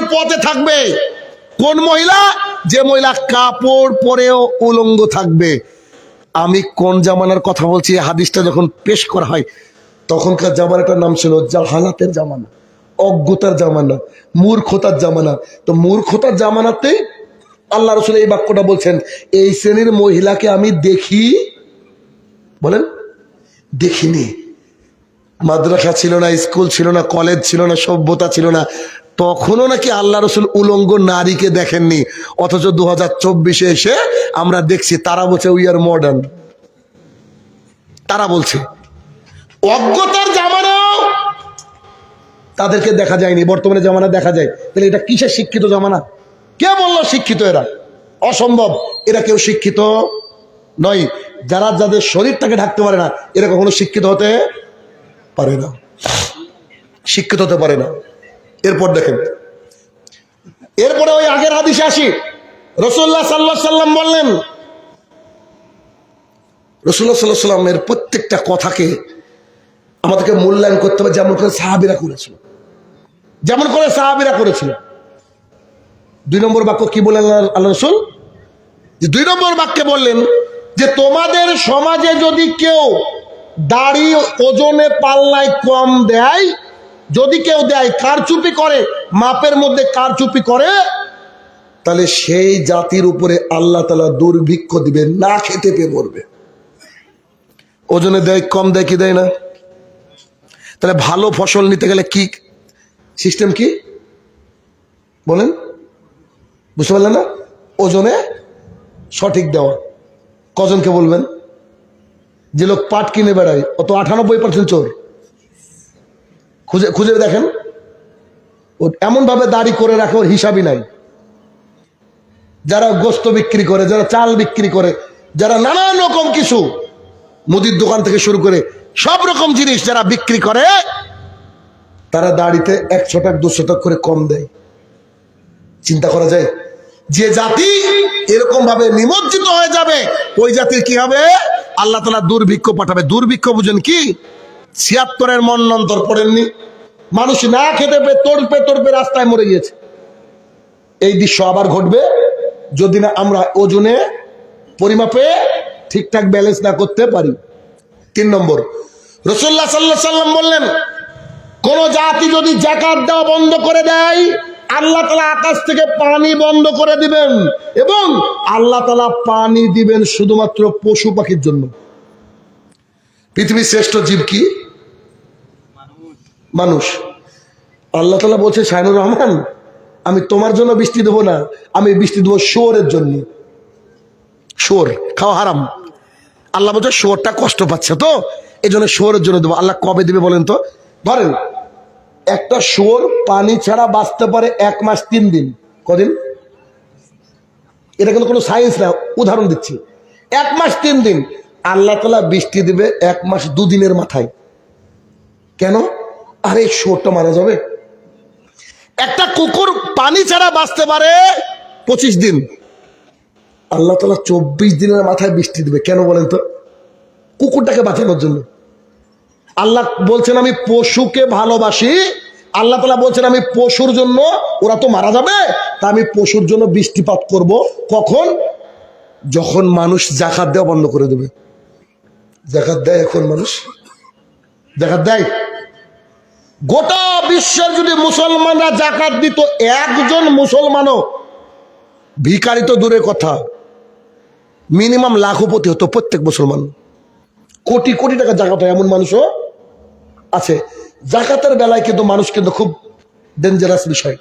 জাহান্নামের পথে থাকবে। কোন মহিলা? যে মহিলা কাপড় পরেও উলঙ্গ থাকবে। আমি কোন জামানার কথা বলছি হাদিসটা যখন পেশ করা হয়, তখনকার জামানাটার নাম ছিল জাহালাতের জামানা, অজ্ঞতার জামানা, মূর্খতার জামানা। তো মূর্খতার জামানাতেই আল্লাহ রসুল এই বাক্যটা বলছেন, এই শ্রেণির মহিলাকে আমি দেখি বলেন, দেখিনি। মাদ্রাসা ছিল না, স্কুল ছিল না, কলেজ ছিল না, সভ্যতা ছিল না। তখনও নাকি আল্লাহ রসুল উলঙ্গ নারীকে দেখেননি, অথচ দু হাজার চব্বিশে এসে আমরা দেখছি তারা বলছে উই আর মডার্ন তারা বলছে, অজ্ঞতার জামানাও তাদেরকে দেখা যায়নি, বর্তমানে জামানা দেখা যায়। তাহলে এটা কিসের শিক্ষিত জামানা? কে বলল শিক্ষিত এরা? অসম্ভব, এরা কেউ শিক্ষিত নয়। যারা যাদের শরীরটাকে ঢাকতে পারে না, এরা কখনো শিক্ষিত হতে পারে না। শিক্ষিত হতে পারে না। এরপর দেখেন। এরপরে ওই আগের হাদিসে আসি। রসুল্লাহ সাল্লাহ সাল্লাম বললেন রসুল্লাহ সাল্লাহ সাল্লামের প্রত্যেকটা কথাকে আমাদেরকে মূল্যায়ন করতে হবে, যেমন করে সাহাবিরা করেছিল। যেমন করে সাহাবিরা করেছিল। দুই নম্বর বাক্য কি বললেন আল্লাহ রসুল? যে দুই নম্বর বাক্যে বললেন যে, তোমাদের সমাজে যদি কেউ দাড়ি ওজনে পাল্লায় কম দেয় যদি কেউ দেয় কারচুপি করে? মাপের মধ্যে কারচুপি করে? তাহলে সেই জাতির উপরে আল্লাহ তালা দুর্ভিক্ষ দিবে, না খেতে পেয়ে মরবে। ওজনে দেয়, কম দেয়, কি দেয় না? তাহলে ভালো ফসল নিতে গেলে কি সিস্টেম কি? বলেন। বুঝতে পারলেন না? ওজনে সঠিক দেওয়া। কজনকে বলবেন? যে লোক পাট কিনে বেড়ায়, অত আটানব্বই পার্সেন্ট চোর। খুঁজে খুঁজে দেখেন। ও এমনভাবে দাড়ি করে রাখে, ওর হিসাবই নাই। যারা গোস্ত বিক্রি করে, যারা চাল বিক্রি করে, যারা নানান রকম কিছু, মুদির দোকান থেকে শুরু করে সব রকম জিনিস যারা বিক্রি করে, তারা দাড়িতে একশো টাকা দুশো টাকা করে কম দেয়। চিন্তা করা যায়? যে জাতি এরকম ভাবে নিমজ্জিত হয়ে যাবে, ওই জাতির কি হবে? আল্লাহ তালা দুর্ভিক্ষ পাঠাবে। দুর্ভিক্ষ বুঝেন কি? ছিয়াত্তরের মন্নন্তর পড়েননি। মানুষ না খেতে পেয়ে তড়পে তড়পে রাস্তায় মরে গিয়েছে। এই দৃশ্য আবার ঘটবে যদি না আমরা ওজনে পরিমাপে ঠিকঠাক ব্যালেন্স না করতে পারি। তিন নম্বর রসুল্লাহ সাল্লাহ সাল্লাম বললেন, কোন জাতি যদি জাকাত দেওয়া বন্ধ করে দেয়, আল্লাহ তালা আকাশ থেকে পানি বন্ধ করে দিবেন এবং আল্লাহ তালা পানি দিবেন শুধুমাত্র পশু পাখির জন্য। পৃথিবীর শ্রেষ্ঠ জীব কি? মানুষ। আল্লাহ তালা বলছে, শাহিনুর রহমান, আমি তোমার জন্য বৃষ্টি দেবো না, আমি বৃষ্টি দেবো শোরের জন্য। শোর খাওয়া হারাম। আল্লাহ বলছে শোরটা কষ্ট পাচ্ছে তো এই জন্য শোরের জন্য দেবো। আল্লাহ কবে দিবে বলেন তো? ধরেন, একটা শোর পানি ছাড়া বাঁচতে পারে এক মাস তিন দিন। কদিন? এটা কিন্তু কোনো সায়েন্স না, উদাহরণ দিচ্ছি। এক মাস তিন দিন। আল্লাহ তালা বৃষ্টি দিবে এক মাস দুদিনের মাথায়। কেন? আরে শোরটা মারা যাবে। একটা কুকুর পানি ছাড়া বাঁচতে পারে পঁচিশ দিন। আল্লাহ তালা চব্বিশ দিনের মাথায় বৃষ্টি দেবে। কেন বলেন তো? কুকুরটাকে বাঁচানোর জন্য। আল্লাহ বলছেন, আমি পশুকে ভালোবাসি। আল্লাহ তালা বলছেন, আমি পশুর জন্য, ওরা তো মারা যাবে, তা আমি পশুর জন্য বৃষ্টিপাত করব। কখন? যখন মানুষ জাকাত দেওয়া বন্ধ করে দেবে। জাকাত দেয় এখন মানুষ? জাকাত দেয়? গোটা বিশ্বের যদি মুসলমানরা জাকাত দিত, একজন মুসলমানও ভিকারি তো দূরের কথা। মিনিমাম লাখপতি হতো প্রত্যেক মুসলমান। কোটি কোটি টাকা জাকাত হয় এমন মানুষও আছে। জাকাতের বেলায় কিন্তু মানুষ কিন্তু খুব ডেঞ্জারাস বিষয়।